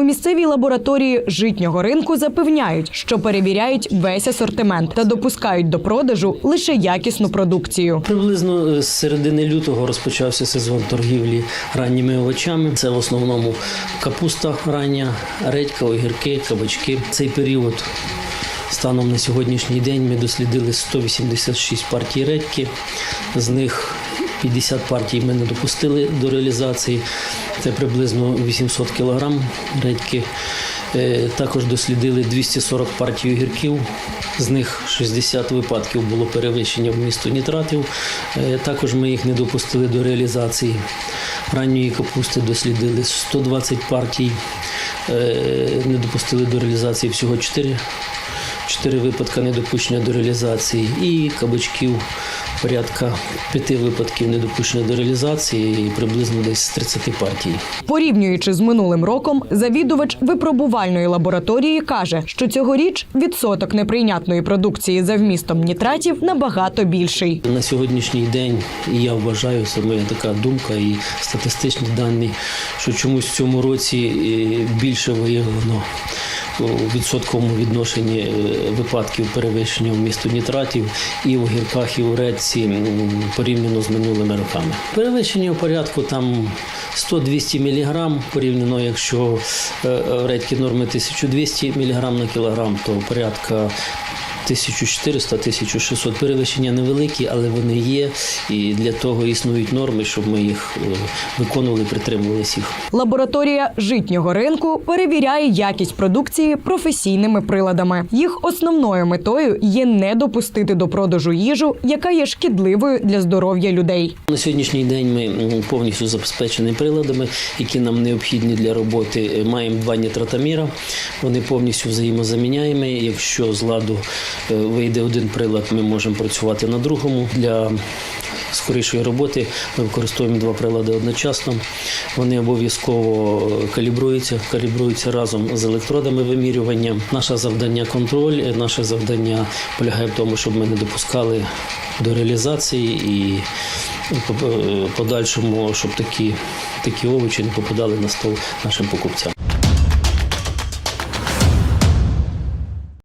У місцевій лабораторії житнього ринку запевняють, що перевіряють весь асортимент та допускають до продажу лише якісну продукцію. Приблизно е, з середини лютого розпочався сезон торгівлі ранніми овочами. Це в основному капуста рання, редька, огірки, кабачки. Цей період. Станом на сьогоднішній день ми дослідили 186 партій редьки. З них 50 партій ми не допустили до реалізації. Це приблизно 800 кілограм редьки. Е, Також дослідили 240 партій огірків. З них 60 випадків було перевищення вмісту нітратів. Е, Також ми їх не допустили до реалізації. Ранньої капусти дослідили 120 партій. Е, Не допустили до реалізації всього 4 Чотири випадки недопущення до реалізації і кабачків порядка п'яти випадків недопущення до реалізації і приблизно десь з 30 партій. Порівнюючи з минулим роком, завідувач випробувальної лабораторії каже, що цьогоріч відсоток неприйнятної продукції за вмістом нітратів набагато більший. На сьогоднішній день і я вважаю, це моя така думка і статистичні дані, що чомусь в цьому році е, більше виявлено у відсотковому відношенні е, випадків перевищення вмісту нітратів і в гірках, і у редці порівняно з минулими роками. Перевищення в порядку там 100-200 мг, порівняно, якщо в е, редьки норми 1200 мг на кілограм, то порядка 1400-1600 перевищення невеликі, але вони є, і для того існують норми, щоб ми їх е, виконували, притримувалися їх. Лабораторія житнього ринку перевіряє якість продукції професійними приладами. Їх основною метою є не допустити до продажу їжу, яка є шкідливою для здоров'я людей. На сьогоднішній день ми повністю забезпечені приладами, які нам необхідні для роботи. Е, Маємо два нітратоміра, вони повністю взаємозаміняємі. Якщо з ладу вийде один прилад, ми можемо працювати на другому. Для скорішої роботи ми використовуємо два прилади одночасно. Вони обов'язково е, калібруються, калібруються разом з електродами вимірювання. Наше завдання контроль, е, наше завдання полягає в тому, щоб ми не допускали до реалізації і подальшому, щоб такі, такі овочі не попадали на стол нашим покупцям.